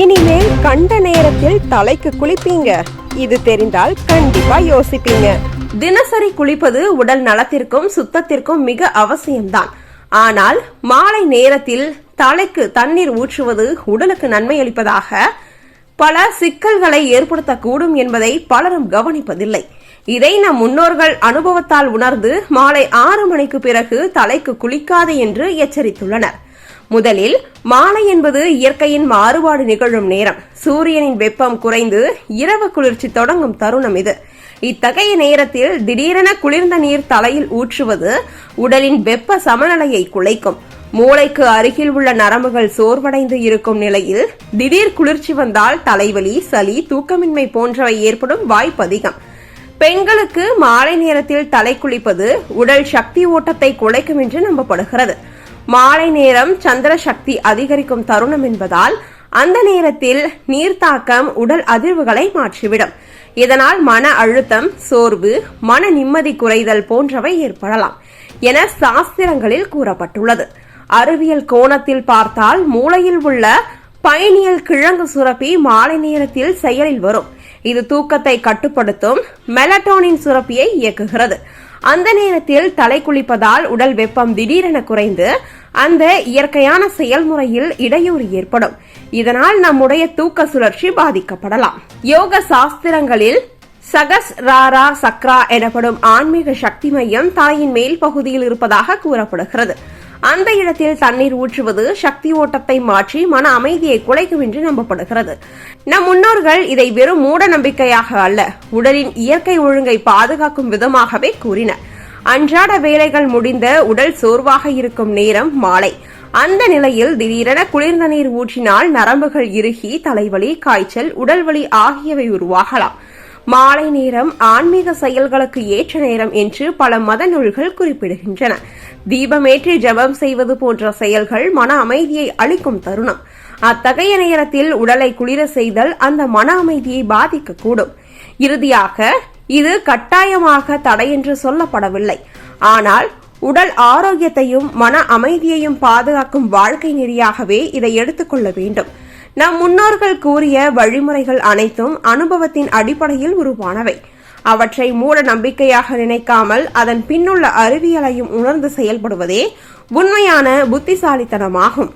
இனிமேல் கண்ட நேரத்தில் தலைக்கு குளிப்பீங்க. இது தெரிந்தால் கண்டிப்பா யோசிப்பீங்க. தினசரி குளிப்பது உடல் நலத்திற்கும் சுத்தத்திற்கும் மிக அவசியம்தான். ஆனால் மாலை நேரத்தில் தலைக்கு தண்ணீர் ஊற்றுவது உடலுக்கு நன்மை அளிப்பதாக பல சிக்கல்களை ஏற்படுத்தக்கூடும் என்பதை பலரும் கவனிப்பதில்லை. இதை நம் முன்னோர்கள் அனுபவத்தால் உணர்ந்து மாலை ஆறு மணிக்கு பிறகு தலைக்கு குளிக்காது என்று எச்சரித்துள்ளனர். முதலில் மாலை என்பது இயற்கையின் மாறுபாடு நிகழும் நேரம். சூரியனின் வெப்பம் குறைந்து இரவு குளிர்ச்சி தொடங்கும் தருணம் இது. இத்தகைய நேரத்தில் திடீரென குளிர்ந்த நீர் தலையில் ஊற்றுவது உடலின் வெப்ப சமநிலையை குலைக்கும். மூளைக்கு அருகில் உள்ள நரம்புகள் சோர்வடைந்து இருக்கும் நிலையில் திடீர் குளிர்ச்சி வந்தால் தலைவலி சளி தூக்கமின்மை போன்றவை ஏற்படும் வாய்ப்பு அதிகம். பெண்களுக்கு மாலை நேரத்தில் தலை குளிப்பது உடல் சக்தி ஓட்டத்தை குலைக்கும் என்று நம்பப்படுகிறது. மாலை நேரம் சந்திர சக்தி அதிகரிக்கும் தருணம் என்பதால் அந்த நேரத்தில் நீர்த்தாக்கம் உடல் அதிர்வுகளை மாற்றிவிடும். இதனால் மன அழுத்தம் சோர்வு மன நிம்மதி குறைதல் போன்றவை ஏற்படலாம் என சாஸ்திரங்களில் கூறப்பட்டுள்ளது. அறிவியல் கோணத்தில் பார்த்தால் மூளையில் உள்ள பயணியல் கிழங்கு சுரப்பி மாலை நேரத்தில் செயலில் வரும். இது தூக்கத்தை கட்டுப்படுத்தும் மெலட்டோனின் சுரப்பியை இயக்குகிறது. அந்த நேரத்தில் தலை குளிப்பதால் உடல் வெப்பம் திடீரென குறைந்து அந்த இயற்கையான செயல்முறையில் இடையூறு ஏற்படும். இதனால் நம்முடைய தூக்க சுழற்சி பாதிக்கப்படலாம். யோக சாஸ்திரங்களில் சகஸ் ராரா சக்ரா எனப்படும் ஆன்மீக சக்தி மையம் தலையின் மேல் பகுதியில் இருப்பதாக கூறப்படுகிறது. அந்த இடத்தில் தண்ணீர் ஊற்றுவது சக்தி ஓட்டத்தை மாற்றி மன அமைதியை குலைக்கும் என்று நம்பப்படுகிறது. நம் முன்னோர்கள் இதை வெறும் மூட நம்பிக்கையாக அல்ல உடலின் இயற்கை ஒழுங்கை பாதுகாக்கும் விதமாகவே கூறினர். அன்றாட வேலைகள் முடிந்த உடல் சோர்வாக இருக்கும் நேரம் மாலை. அந்த நிலையில் திடீரென குளிர்ந்த நீர் ஊற்றினால் நரம்புகள் இறுகி தலைவலி காய்ச்சல் உடல்வலி ஆகியவை உருவாகலாம். மாலை நேரம் ஆன்மீக செயல்களுக்கு ஏற்ற நேரம் என்று பல மத நூல்கள் குறிப்பிடுகின்றன. தீபமேற்றி ஜெபம் செய்வது போன்ற செயல்கள் மன அமைதியை அளிக்கும் தருணம். அத்தகைய நேரத்தில் உடலை குளிர செய்தல் அந்த மன அமைதியை பாதிக்கக்கூடும். இறுதியாக இது கட்டாயமாக தடை என்று சொல்லப்படவில்லை. ஆனால் உடல் ஆரோக்கியத்தையும் மன அமைதியையும் பாதுகாக்கும் வாழ்க்கை நெறியாகவே இதை எடுத்துக்கொள்ள வேண்டும். நம் முன்னோர்கள் கூறிய வழிமுறைகள் அனைத்தும் அனுபவத்தின் அடிப்படையில் உருவானவை. அவற்றை மூட நம்பிக்கையாக நினைக்காமல் அதன் பின்னுள்ள அறிவியலையும் உணர்ந்து செயல்படுவதே உண்மையான புத்திசாலித்தனமாகும்.